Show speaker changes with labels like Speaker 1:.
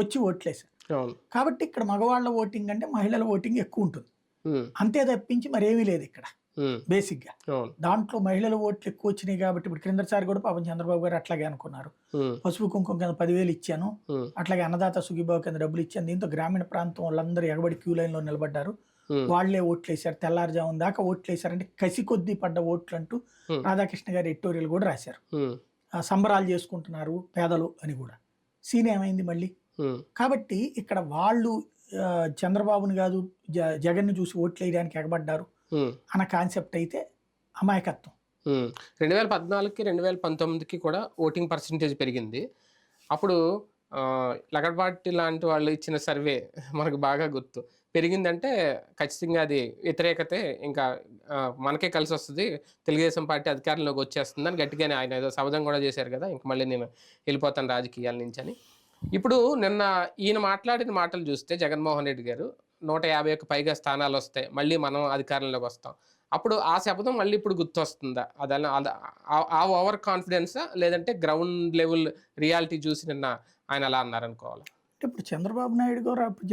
Speaker 1: వచ్చి ఓట్లేశారు.
Speaker 2: అవును.
Speaker 1: కాబట్టి ఇక్కడ మగవాళ్ళ ఓటింగ్ అంటే మహిళల ఓటింగ్ ఎక్కువ ఉంటుంది. అంతే తప్పించి మరేమీ లేదు ఇక్కడ. బేసిక్గా.
Speaker 2: అవును.
Speaker 1: దాంట్లో మహిళల ఓట్లు ఎక్కువ వచ్చినాయి కాబట్టి ఇప్పుడు క్రిందసారి కూడా పాపం చంద్రబాబు గారు అట్లాగే అనుకున్నారు. పసుపు కుంకుమ కింద పదివేలు ఇచ్చాను. అట్లాగే అన్నదాత సుఖీబాబు కింద డబ్బులు ఇచ్చాను. దీంతో గ్రామీణ ప్రాంతం వాళ్ళందరూ ఎగబడి క్యూ లైన్లో నిలబడ్డారు.
Speaker 2: ఉమ్,
Speaker 1: వాళ్ళే ఓట్లేశారు. తెల్లారుజామున దాకా ఓట్లేశారంటే కసి కొద్దీ పడ్డ ఓట్లు అంటూ. రాధాకృష్ణ గారి ఎడిటోరియల్ కూడా రాశారు. సంబరాలు చేసుకుంటున్నారు పేదలు అని కూడా. సీన్ ఏమైంది మళ్ళీ? కాబట్టి ఇక్కడ వాళ్ళు చంద్రబాబుని కాదు జగన్ని చూసి ఓట్లు వేయడానికి ఎగబడ్డారు అన్న కాన్సెప్ట్ అయితే అమాయకత్వం.
Speaker 2: రెండు వేల పద్నాలుగుకి రెండు వేల పంతొమ్మిదికి కూడా ఓటింగ్ పర్సంటేజ్ పెరిగింది. అప్పుడు లగడపాటి లాంటి వాళ్ళు ఇచ్చిన సర్వే మనకు బాగా గుర్తు. పెరిగిందంటే ఖచ్చితంగా అది వ్యతిరేకతే ఇంకా మనకే కలిసి వస్తుంది తెలుగుదేశం పార్టీ అధికారంలోకి వచ్చేస్తుంది అని గట్టిగానే ఆయన ఏదో శబదం కూడా చేశారు కదా ఇంక మళ్ళీ నేను వెళ్ళిపోతాను రాజకీయాల నుంచి అని. ఇప్పుడు నిన్న ఈయన మాట్లాడిన మాటలు చూస్తే జగన్మోహన్ రెడ్డి గారు నూట యాభై ఒక పైగా స్థానాలు వస్తాయి మళ్ళీ మనం అధికారంలోకి వస్తాం. అప్పుడు ఆ శబ్దం మళ్ళీ ఇప్పుడు గుర్తొస్తుందా? అదన అద- ఆ- ఓవర్ కాన్ఫిడెన్సా లేదంటే గ్రౌండ్ లెవెల్ రియాలిటీ చూసి నిన్న ఆయన అలా
Speaker 1: అన్నారనుకోవాలి? ఇప్పుడు చంద్రబాబు నాయుడు గారు అప్పుడు